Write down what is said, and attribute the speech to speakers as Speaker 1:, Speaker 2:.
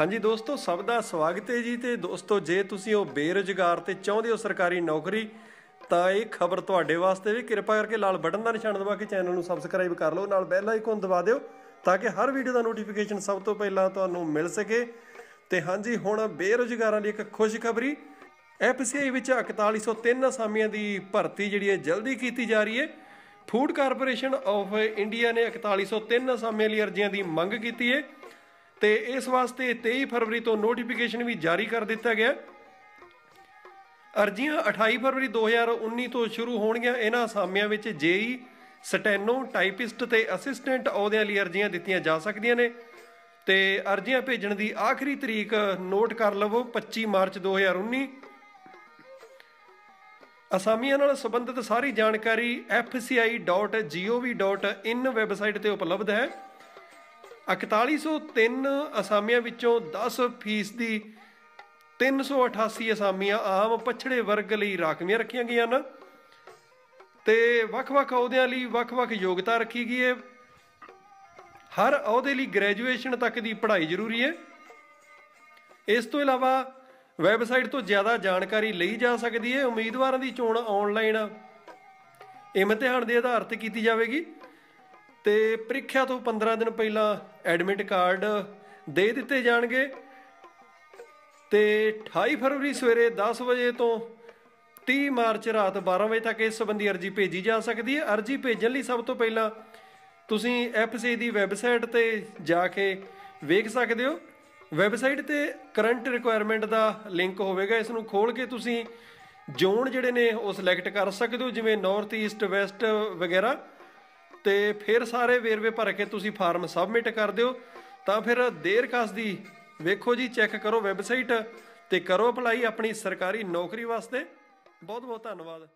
Speaker 1: ਹਾਂਜੀ ਦੋਸਤੋ, ਸਭ ਦਾ ਸਵਾਗਤ ਹੈ ਜੀ ਤੇ ਦੋਸਤੋ, ਜੇ ਤੁਸੀਂ ਉਹ ਬੇਰੁਜ਼ਗਾਰ ਤੇ ਚਾਹੁੰਦੇ ਹੋ ਸਰਕਾਰੀ ਨੌਕਰੀ, ਤਾਂ ਇਹ ਖਬਰ ਤੁਹਾਡੇ ਵਾਸਤੇ ਵੀ ਕਿਰਪਾ ਕਰਕੇ ਲਾਲ ਬਟਨ ਦਾ ਨਿਸ਼ਾਨ ਦਬਾ ਕੇ ਚੈਨਲ ਨੂੰ ਸਬਸਕ੍ਰਾਈਬ ਕਰ ਲਓ, ਨਾਲ ਬੈਲ ਆਈਕਨ ਦਬਾ ਦਿਓ, ਤਾਂ ਕਿ ਹਰ ਵੀਡੀਓ ਦਾ ਨੋਟੀਫਿਕੇਸ਼ਨ ਸਭ ਤੋਂ ਪਹਿਲਾਂ ਤੁਹਾਨੂੰ ਮਿਲ ਸਕੇ। ਤੇ ਹਾਂਜੀ, ਹੁਣ ਬੇਰੁਜ਼ਗਾਰਾਂ ਲਈ ਇੱਕ ਖੁਸ਼ਖਬਰੀ ਐਫਸੀਆਈ ਵਿੱਚ 4103 ਅਸਾਮੀਆਂ ਦੀ ਭਰਤੀ ਜਿਹੜੀ ਹੈ ਜਲਦੀ ਕੀਤੀ ਜਾ ਰਹੀ ਹੈ। ਫੂਡ ਕਾਰਪੋਰੇਸ਼ਨ ਆਫ ਇੰਡੀਆ ਨੇ 4103 ਅਸਾਮੀਆਂ ਲਈ ਅਰਜ਼ੀਆਂ ਦੀ ਮੰਗ ਕੀਤੀ ਹੈ। ਤੇ ਇਸ ਵਾਸਤੇ 23 ਫਰਵਰੀ ਤੋਂ ਨੋਟੀਫਿਕੇਸ਼ਨ ਵੀ ਜਾਰੀ ਕਰ ਦਿੱਤਾ ਗਿਆ। ਅਰਜ਼ੀਆਂ 28 ਫਰਵਰੀ 2019 ਤੋਂ ਸ਼ੁਰੂ ਹੋਣਗੀਆਂ। ਇਹਨਾਂ ਅਸਾਮੀਆਂ ਵਿੱਚ ਜੇਈ, ਸਟੈਨੋ, ਟਾਈਪਿਸਟ ਤੇ ਅਸਿਸਟੈਂਟ ਅਹੁਦਿਆਂ ਲਈ ਅਰਜ਼ੀਆਂ ਦਿੱਤੀਆਂ ਜਾ ਸਕਦੀਆਂ ਨੇ। ਤੇ ਅਰਜ਼ੀਆਂ ਭੇਜਣ ਦੀ ਆਖਰੀ ਤਰੀਕ ਨੋਟ ਕਰ ਲਵੋ 25 ਮਾਰਚ 2019 ਅਸਾਮੀਆਂ ਨਾਲ ਸੰਬੰਧਿਤ ਸਾਰੀ ਜਾਣਕਾਰੀ fci.gov.in ਵੈਬਸਾਈਟ ਤੇ ਉਪਲਬਧ ਹੈ। 4103 ਅਸਾਮੀਆਂ ਵਿੱਚੋਂ 10% ਦੀ 388 ਅਸਾਮੀਆਂ ਆਮ ਪਛੜੇ ਵਰਗ ਲਈ ਰਾਖਵੀਆਂ ਰੱਖੀਆਂ ਗਈਆਂ ਹਨ। ਤੇ ਵੱਖ-ਵੱਖ ਅਹੁਦਿਆਂ ਲਈ ਵੱਖ-ਵੱਖ ਯੋਗਤਾ ਰੱਖੀ ਗਈ ਹੈ। ਹਰ ਅਹੁਦੇ ਲਈ ਗ੍ਰੈਜੂਏਸ਼ਨ ਤੱਕ ਦੀ ਪੜ੍ਹਾਈ ਜ਼ਰੂਰੀ ਹੈ। ਇਸ ਤੋਂ ਇਲਾਵਾ ਵੈਬਸਾਈਟ ਤੋਂ ਜ਼ਿਆਦਾ ਜਾਣਕਾਰੀ ਲਈ ਜਾ ਸਕਦੀ ਹੈ। ਉਮੀਦਵਾਰਾਂ ਦੀ ਚੋਣ ਆਨਲਾਈਨ ਇਮਤਿਹਾਨ ਦੇ ਆਧਾਰ ਤੇ ਕੀਤੀ ਜਾਵੇਗੀ। ਤੇ ਪ੍ਰੀਖਿਆ ਤੋਂ 15 ਦਿਨ ਪਹਿਲਾਂ ਐਡਮਿਟ ਕਾਰਡ ਦੇ ਦਿੱਤੇ ਜਾਣਗੇ। ਤੇ 28 ਫਰਵਰੀ ਸਵੇਰੇ 10 ਵਜੇ ਤੋਂ 30 ਮਾਰਚ ਰਾਤ 12 ਵਜੇ ਤੱਕ ਇਸ ਸੰਬੰਧੀ ਅਰਜ਼ੀ ਭੇਜੀ ਜਾ ਸਕਦੀ ਹੈ। ਅਰਜ਼ੀ ਭੇਜਣ ਲਈ ਸਭ ਤੋਂ ਪਹਿਲਾਂ ਤੁਸੀਂ ਐਫਸੀ ਦੀ ਵੈਬਸਾਈਟ ਤੇ ਜਾ ਕੇ ਵੇਖ ਸਕਦੇ ਹੋ। ਵੈਬਸਾਈਟ ਤੇ ਕਰੰਟ ਰਿਕੁਆਇਰਮੈਂਟ ਦਾ ਲਿੰਕ ਹੋਵੇਗਾ। ਇਸ ਨੂੰ ਖੋਲ ਕੇ ਤੁਸੀਂ ਜ਼ੋਨ ਜਿਹੜੇ ਨੇ ਉਹ ਸਿਲੈਕਟ ਕਰ ਸਕਦੇ ਹੋ, ਜਿਵੇਂ ਨਾਰਥ ਈਸਟ ਵੈਸਟ ਵਗੈਰਾ। ਤੇ ਫਿਰ ਸਾਰੇ ਵੇਰਵੇ ਭਰ ਕੇ ਤੁਸੀਂ ਫਾਰਮ ਸਬਮਿਟ ਕਰ ਦਿਓ। ਤਾਂ ਫਿਰ ਦੇਰ ਕਾਸ ਦੀ? ਵੇਖੋ ਜੀ, ਚੈੱਕ ਕਰੋ ਵੈਬਸਾਈਟ ਤੇ ਕਰੋ ਅਪਲਾਈ ਆਪਣੀ ਸਰਕਾਰੀ ਨੌਕਰੀ ਵਾਸਤੇ। ਬਹੁਤ ਬਹੁਤ ਧੰਨਵਾਦ।